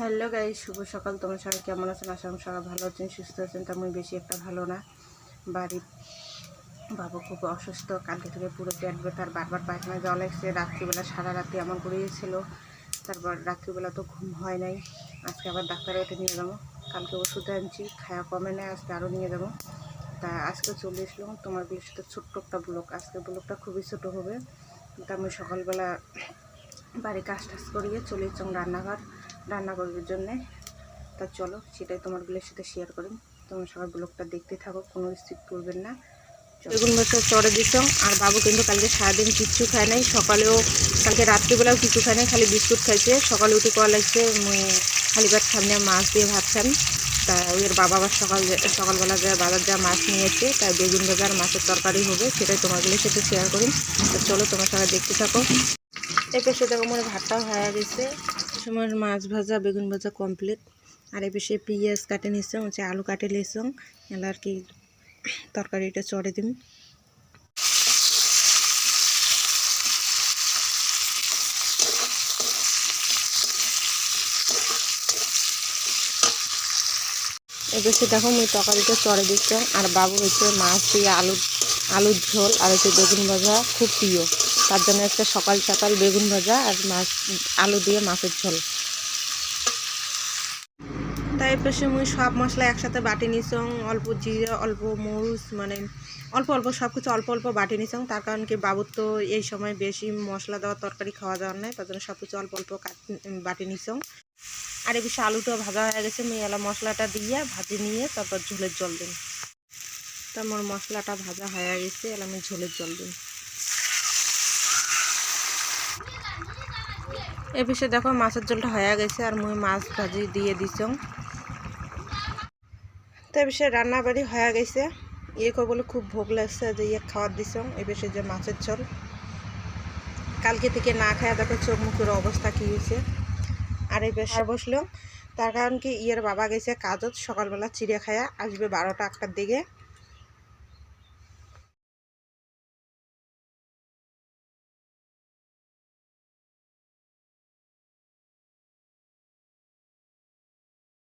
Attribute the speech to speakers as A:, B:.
A: Hello guy শুভ সকাল। তোমার সবাই কেমন আছেন? করি সবাই ভালো আছেন, সুস্থ আছেন। তেমন বেশি একটা ভালো না। বাড়ির বাবা খুব অসুস্থ। কালকে থেকে পুরো পেট ব্যথার বারবার পায়খানা জল এসছে রাত্রিবেলা, সারা রাত্রি এমন করেছিল তারপর রাত্রিবেলা তো ঘুম হয় নাই। আজকে আবার ডাক্তারে ওটা নিয়ে যাব। কালকে ওষুধ আনছি খায়া কমে নেয় আজকে আরও নিয়ে যাব। তা আজকে চলে এসলাম তোমার সাথে ছোট্ট একটা ব্লক আজকে ব্লকটা খুবই ছোটো হবে। তা আমি সকালবেলা বাড়ি কাজ টাজ করিয়ে চলে এসলাম রান্নাঘর। রান্না করবার জন্যে। তা চলো, সেটাই তোমারগুলোর সাথে শেয়ার করি। তোমার সবাই ব্লগটা দেখতে থাকো, কোনো স্কিপ করবেন না। বেগুন বছর চড়ে দিতাম আর বাবু কিন্তু কালকে সারাদিন কিচ্ছু খায় নাই। সকালেও, কালকে রাত্রিবেলাও কিছু খায় নাই, খালি বিস্কুট খাইছে। সকালে উঠে করা লাগছে খালি ভাত সামনে মাছ দিয়ে ভাত খান। তা ওর বাবা আবার সকাল সকালবেলা যা বাজার যা মাছ নিয়েছে তাই বেগুন ভাজা আর মাছের তরকারি হবে, সেটাই তোমাগুলোর সাথে শেয়ার করি। চলো, তোমার সবাই দেখতে থাকো। পাশে দেখো, মনে ভাতটাও হয়ে গেছে। সময় মাছ ভাজা, বেগুন ভাজা কমপ্লিট আর এ পাশে পেঁয়াজ কাটে নিচ্ছং হচ্ছে আলু কাটে নিচ্ছং এলা আর কি তরকারিটা চড়ে দিন। এই পাশে দেখো মুই তরকারিটা চড়ে দিচ্ছং আর বাবু হচ্ছে মাছ দিয়ে আলু, আলুর ঝোল আর হচ্ছে বেগুন ভাজা, খুব প্রিয়। তার জন্য একটা সকাল সকাল বেগুন ভাজা আর মাছ, আলু দিয়ে মাছের ঝোল। তাই পাশে মুই সব মশলা একসাথে বাটি নিছং, অল্প জিরে, অল্প মরিচ মানে অল্প অল্প সব কিছু অল্প অল্প বাটি নিছং। তার কারণ কি বাবুর তো এই সময় বেশি মশলা দেওয়া, তরকারি খাওয়া যাওয়ার নাই, তার জন্য সব কিছু অল্প অল্প বাটি নিছং। আর এই বেশি আলুটাও ভাজা হয়ে গেছে মেয়ে এলা মশলাটা দিয়ে ভাজি নিয়ে তারপর ঝোলের জল দিন তারপর মশলাটা ভাজা হয়ে গেছে, এলা আমি ঝোলের জল দিন এ বিষয়ে দেখো মাছের ঝোলটা হয়ে গেছে আর মুই মাছ ভাজি দিয়ে দিছং। তো এ বিষয়ে রান্না বাড়ি হয়ে গেছে। ইয়ে করে বলে খুব ভোগ লাগছে যে ইয়ে খাওয়ার দিছং, এ বিষয়ে যে মাছের ঝোল। কালকে থেকে না খাওয়া দেখো চোখ মুখের অবস্থা কী হয়েছে আর এই বেশ বসলাম তার কারণ কি ইয়ের বাবা গেছে কাজত, সকালবেলা চিড়ে খায়া আসবে বারোটা একটার দিকে।